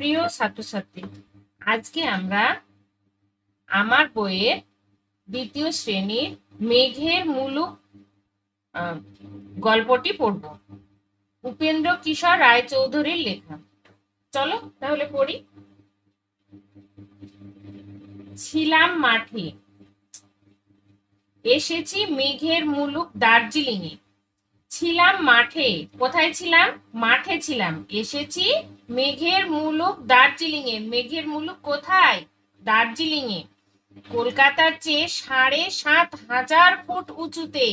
প্রিয় ছাত্রছাত্রী, আজকে আমরা আমার বইয়ের দ্বিতীয় শ্রেণির মেঘের মুলুক গল্পটি পড়ব। উপেন্দ্র কিশোর রায়চৌধুরীর লেখা। চলো তাহলে পড়ি। ছিলাম মাঠে। এসেছি মেঘের মুলুক দার্জিলিং এ ছিলাম মাঠে। কোথায় ছিলাম? মাঠে ছিলাম। এসেছি মেঘের মুলুক দার্জিলিং এ মেঘের মুলুক কোথায়? দার্জিলিং এ কলকাতার চেয়ে সাড়ে সাত হাজার ফুট উঁচুতে।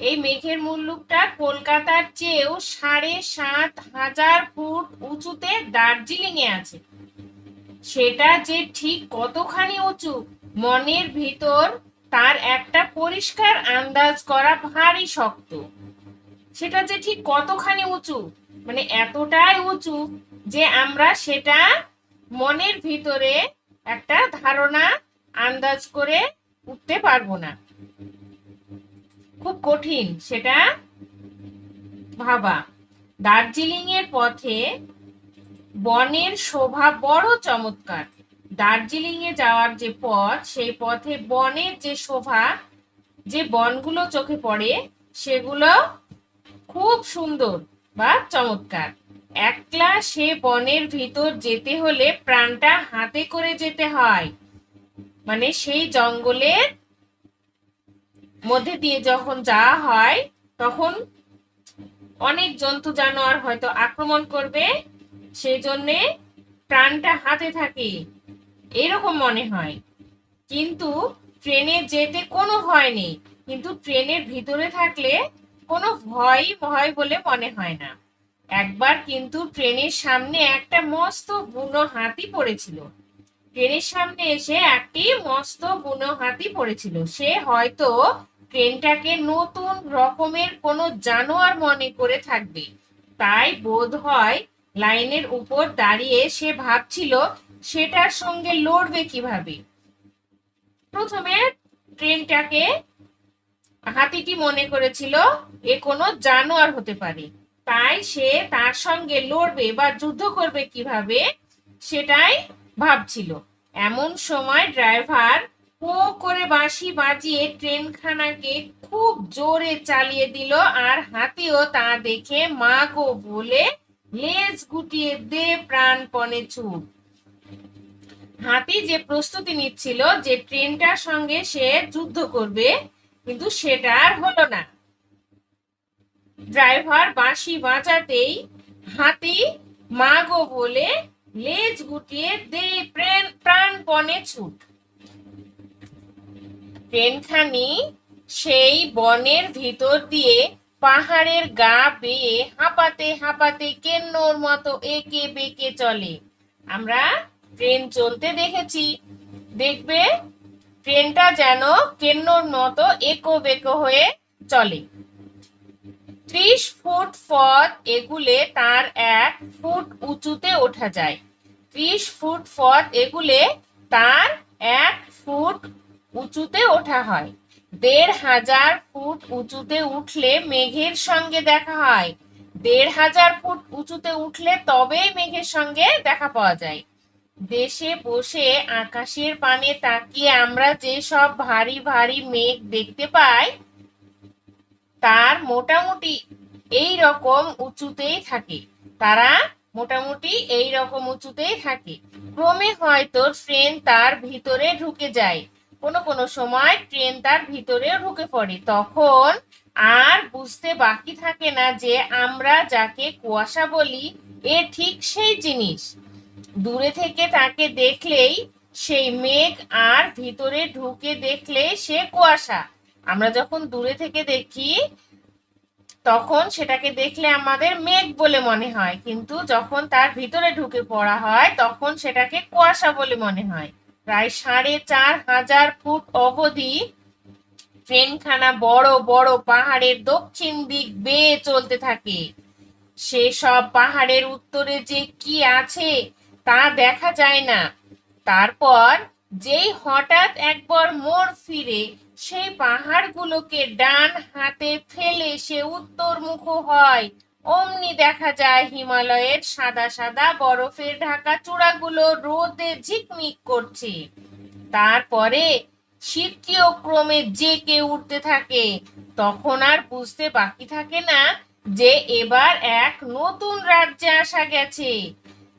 এই মেঘের মুলুকটা কলকাতার চেয়েও সাড়ে সাত হাজার ফুট উঁচুতে দার্জিলিং এ আছে। সেটা যে ঠিক কতখানি উঁচু, মনের ভিতর তার একটা পরিষ্কার আন্দাজ করা ভারী শক্ত। সেটা যে ঠিক কতখানি উঁচু মানে এতটাই উঁচু যে আমরা সেটা মনের ভিতরে একটা ধারণা আন্দাজ করে উঠতে পারব না। খুব কঠিন সেটা ভাবা। দার্জিলিং এর পথে বনের শোভা বড় চমৎকার। দার্জিলিং এ যাওয়ার যে পথ, সেই পথে বনের যে শোভা, যে বনগুলো চোখে পড়ে, সেগুলো খুব সুন্দর। বা চমৎকার। একলা সে বনের ভিতর যেতে হলে প্রাণটা হাতে করে যেতে হয়। মানে সেই জঙ্গলের মধ্যে দিয়ে যখন যাওয়া হয়, তখন অনেক জন্তু জানোয়ার হয়তো আক্রমণ করবে সেই জন্যে প্রাণটা হাতে থাকে। এরকম মনে হয়। কিন্তু ট্রেনে যেতে কোনো ভয় নেই। কিন্তু ট্রেনের ভিতরে থাকলে কোনো ভয় ভয় বলে মনে হয় না। একবার কিন্তু ট্রেনের সামনে একটা মস্ত বুনো হাতি পড়েছিল। ট্রেনের সামনে এসে একটি মস্ত বুনো হাতি পড়েছিল। সে হয়তো ট্রেনটাকে নতুন রকমের কোনো জানোয়ার মনে করে থাকবে। তাই বোধ হয় লাইনের উপর দাঁড়িয়ে সে ভাবছিল, সেটার সঙ্গে লড়বে কীভাবে? প্রথমে ট্রেনটাকে হাতিটি মনে করেছিল, এ কোনো জানোয়ার হতে পারে। তাই সে তার সঙ্গে লড়বে বা যুদ্ধ করবে কীভাবে, সেটাই ভাবছিল। এমন সময় ড্রাইভার পো করে বাঁশি বাজিয়ে ট্রেনখানাকে খুব জোরে চালিয়ে দিল আর হাতিও তা দেখে মা গো বলে লেজ গুটিয়ে দে প্রাণপণে ছুট হাতি যে প্রস্তুতি নিচ্ছিল, যে ট্রেনটার সঙ্গে সে যুদ্ধ করবে কিন্তু সেটা আর হলো না। ড্রাইভার বাঁশি বাজাতেই হাতি মাগো বলে লেজ গুটিয়ে দে প্রাণ প্রাণপণে ছুট। ট্রেনখানি সেই বনের ভিতর দিয়ে পাহাড়ের গা বেয়ে হাঁপাতে হাঁপাতে কেন্নর মতো একে বেঁকে চলে। আমরা ট্রেন চলতে দেখেছি। দেখবে ট্রেনটা যেন কেন্নর মতো একো বেকো হয়ে চলে। ত্রিশ ফুট পথ এগুলে তার এক ফুট উঁচুতে ওঠা যায়। ত্রিশ ফুট পথ এগুলে তার এক ফুট উঁচুতে ওঠা হয়। দেড় হাজার ফুট উঁচুতে উঠলে মেঘের সঙ্গে দেখা হয়। দেড় হাজার ফুট উঁচুতে উঠলে তবেই মেঘের সঙ্গে দেখা পাওয়া যায়। দেশে বসে আকাশের পানে তাকিয়ে আমরা যে সব ভারী ভারী মেঘ দেখতে পাই, তার মোটামুটি এই রকম উঁচুতেই থাকে। তারা মোটামুটি এই রকম উঁচুতেই থাকে। ক্রমে হয়তো ট্রেন তার ভিতরে ঢুকে যায়। কোনো কোনো সময় ট্রেন তার ভিতরেও ঢুকে পড়ে। তখন আর বুঝতে বাকি থাকে না যে আমরা যাকে কুয়াশা বলি, এ ঠিক সেই জিনিস। দূরে থেকে তাকে দেখলেই সেই মেঘ আর ভিতরে ঢুকে দেখলে সে কুয়াশা। আমরা যখন দূরে থেকে দেখি, তখন সেটাকে দেখলে আমাদের মেঘ বলে মনে হয়। কিন্তু যখন তার ভিতরে ঢুকে পড়া হয়, তখন সেটাকে কুয়াশা বলে মনে হয়। প্রায় সাড়ে চার হাজার ফুট অবধি ট্রেনখানা বড় বড় পাহাড়ের দক্ষিণ দিক বেয়ে চলতে থাকে। সেসব পাহাড়ের উত্তরে যে কি আছে তা দেখা যায় না। তারপর যেই হঠাৎ একবার মোড় ফিরে, সেই পাহাড়গুলোকে ডান হাতে ফেলে সে উত্তরমুখ হয়। অমনি দেখা যায় হিমালয়ের সাদা সাদা বরফের ঢাকা চূড়াগুলো রোদে ঝিকমিক করছে। তারপরে শীতটিও ক্রমে জেকে উঠতে থাকে। তখন আর বুঝতে বাকি থাকে না যে এবার এক নতুন রাজ্যে আসা গেছে।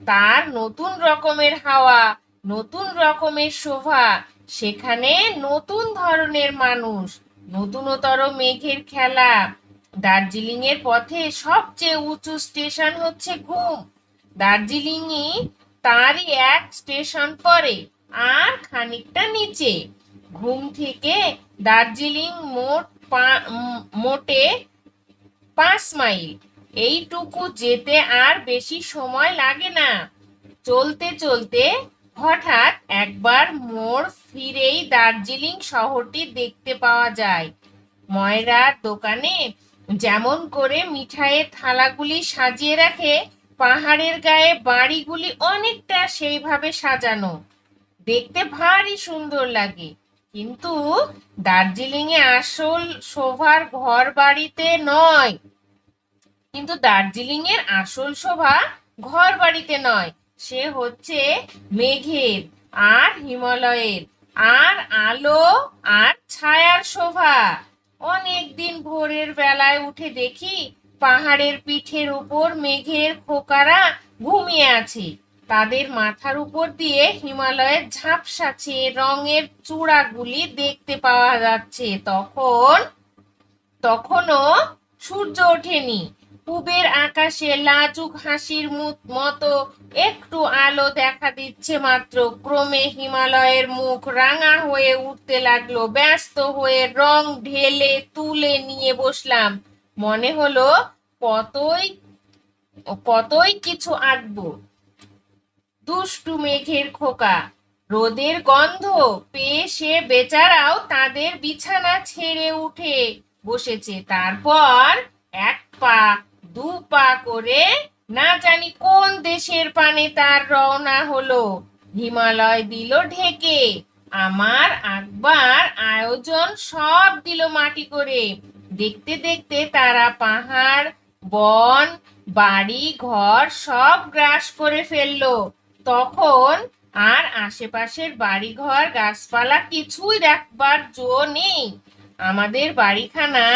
তার নতুন রকমের হাওয়া, নতুন রকমের শোভা, সেখানে নতুন ধরনের মানুষ, নতুনতর মেঘের খেলা। দার্জিলিং এর পথে সবচেয়ে উঁচু স্টেশন হচ্ছে ঘুম। দার্জিলিংই তারই এক স্টেশন পরে আর খানিকটা নিচে। ঘুম থেকে দার্জিলিং মোট মোটে পাঁচ মাইল। এইটুকু যেতে আর বেশি সময় লাগে না। চলতে চলতে হঠাৎ একবার মোড় ফিরেই দার্জিলিং শহরটি দেখতে পাওয়া যায়। ময়রার দোকানে যেমন করে মিঠাইয়ের থালাগুলি সাজিয়ে রাখে, পাহাড়ের গায়ে বাড়িগুলি অনেকটা সেইভাবে সাজানো। দেখতে ভারী সুন্দর লাগে। কিন্তু দার্জিলিং এ আসল শোভার ঘর বাড়িতে নয়। কিন্তু দার্জিলিং এর আসল শোভা ঘর বাড়িতে নয়, সে হচ্ছে মেঘের আর হিমালয়ের, আর আলো আর ছায়ার শোভা। অনেকদিন ভোরের বেলায় উঠে দেখি পাহাড়ের পিঠের উপর মেঘের খোকারা ঘুমিয়ে আছে। তাদের মাথার উপর দিয়ে হিমালয়ের ঝাপসাছে রঙের চূড়াগুলি দেখতে পাওয়া যাচ্ছে। তখন, তখনও সূর্য ওঠেনি। পূবের আকাশে লাজুক হাসির মতো একটু আলো দেখা দিচ্ছে মাত্র। ক্রমে হিমালয়ের মুখ রাঙা হয়ে উঠতে লাগল। ব্যস্ত হয়ে রং ঢেলে তুলে নিয়ে বসলাম। মনে হলো কতই কতই কিছু আঁকবো। দুষ্টু মেঘের খোকা। রোদের গন্ধ? পেয়ে সে বেচারাও তাদের বিছানা ছেড়ে উঠে বসেছে। তারপর এক পা দু পা করে, না জানি কোন দেশের পানে তার রওনা হলো। হিমালয় দিল ঢেকে, আমার আকবার আয়োজন সব দিল মাটি করে। দেখতে দেখতে তারা পাহাড়, বন, বাড়ি, ঘর সব গ্রাস করে ফেলল। তখন আর আশেপাশের বাড়িঘর, গাছপালা কিছুই দেখবার জো নেই। আমাদের বাড়িখানা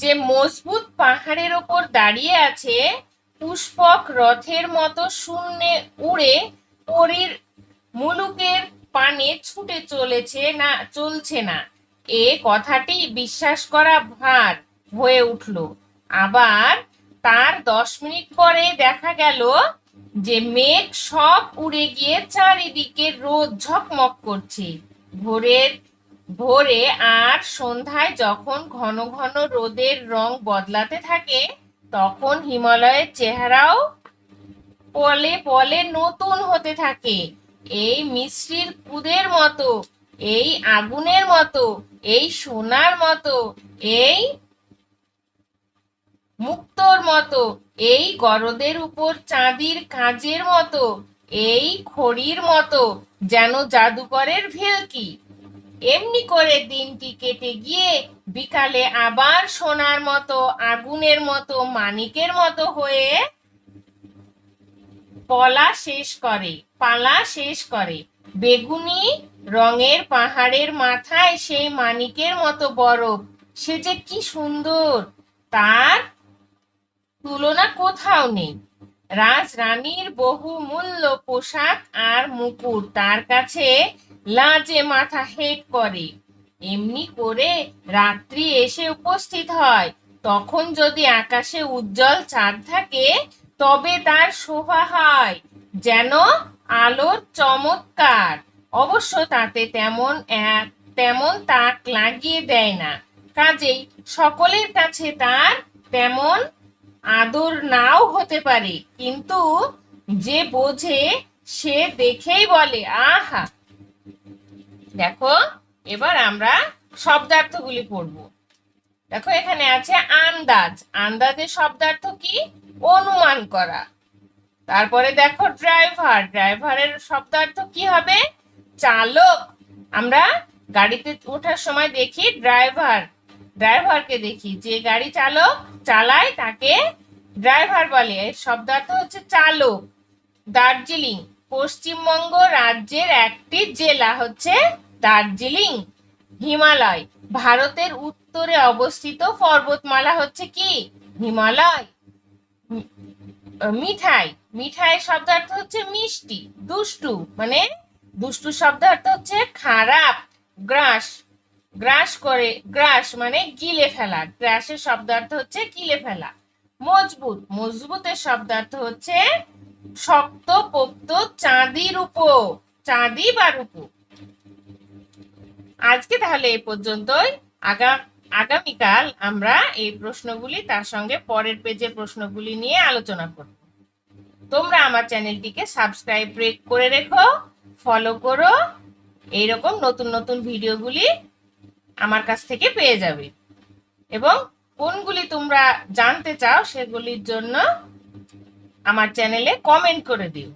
যে মজবুত পাহাড়ের ওপর দাঁড়িয়ে আছে, পুষ্পক রথের মতো শূন্যে উড়ে পরীর মুলুকের পানে ছুটে চলেছে না, চলছে না। এ কথাটি বিশ্বাস করা ভার হয়ে উঠল। আবার তার দশ মিনিট পরে দেখা গেল যে মেঘ সব উড়ে গিয়ে চারিদিকে রোদ ঝকমক করছে। ভোরের ভোরে আর সন্ধ্যায় যখন ঘন ঘন রোদের রং বদলাতে থাকে, তখন হিমালয়ের চেহারাও পলে পলে নতুন হতে থাকে। এই মিশ্রির কুদের মতো, এই আগুনের মতো, এই সোনার মতো, এই মুক্তোর মতো, এই গরদের উপর চাঁদির কাজের মতো, এই খড়ির মতো, যেন জাদুকরের ভেলকি। এমনি করে দিনটি কেটে গিয়ে বিকালে আবার সোনার মতো, আগুনের মতো, মানিকের মতো হয়ে পলা শেষ করে, পালা শেষ করে। বেগুনি রঙের পাহাড়ের মাথায় সেই মানিকের মতো বরফ, সে যে কি সুন্দর। তার তুলনা কোথাও নেই। রাজরানীর বহু মূল্য পোশাক আর মুকুট, তার কাছে লাজে মাথা হেট করে। এমনি করে রাত্রি এসে উপস্থিত হয়। তখন যদি আকাশে উজ্জ্বল চাঁদ থাকে, তবে তার শোভা হয়, যেন আলোর চমৎকার। অবশ্য তাতে তেমন এক, তেমন তাক লাগিয়ে দেয় না। কাজেই সকলের কাছে তার তেমন আদর নাও হতে পারে। কিন্তু যে বোঝে, সে দেখেই বলে, আহা দেখো, এবার আমরা শব্দার্থগুলি পড়ব। দেখো, এখানে আছে আন্দাজ। আন্দাজের শব্দার্থ কি? অনুমান করা। তারপরে দেখো, ড্রাইভার। ড্রাইভারের শব্দার্থ কি হবে? চালক। আমরা গাড়িতে ওঠার সময় দেখি ড্রাইভার। ড্রাইভারকে দেখি, যে গাড়ি চালক চালায় তাকে ড্রাইভার বলে। শব্দার্থ হচ্ছে চালক। দার্জিলিং। পশ্চিমবঙ্গ রাজ্যের একটি জেলা হচ্ছে দার্জিলিং, হিমালয়। ভারতের উত্তরে অবস্থিত পর্বতমালা হচ্ছে কি? হিমালয়। মিঠাই। মিঠাই শব্দার্থ হচ্ছে মিষ্টি, দুষ্টু। মানে দুষ্টু শব্দার্থ হচ্ছে খারাপ, গ্রাস। গ্রাস করে, গ্রাস মানে গিলে ফেলা। গ্রাসের শব্দার্থ হচ্ছে গিলে ফেলা। মজবুত। মজবুতের শব্দার্থ হচ্ছে শক্ত পোক্ত চাঁদি রূপো, চাঁদি বা রূপো। আজকে তাহলে এই পর্যন্তই। আগা, আগামীকাল আমরা এই প্রশ্নগুলি, তার সঙ্গে পরের পেজের প্রশ্নগুলি নিয়ে আলোচনা করব। তোমরা আমার চ্যানেলটিকে সাবস্ক্রাইব করে রেখো ফলো করো, এইরকম নতুন নতুন ভিডিওগুলি আমার কাছ থেকে পেয়ে যাবে। এবং কোনগুলি তোমরা জানতে চাও সেগুলির জন্য আমার চ্যানেলে কমেন্ট করে দিও।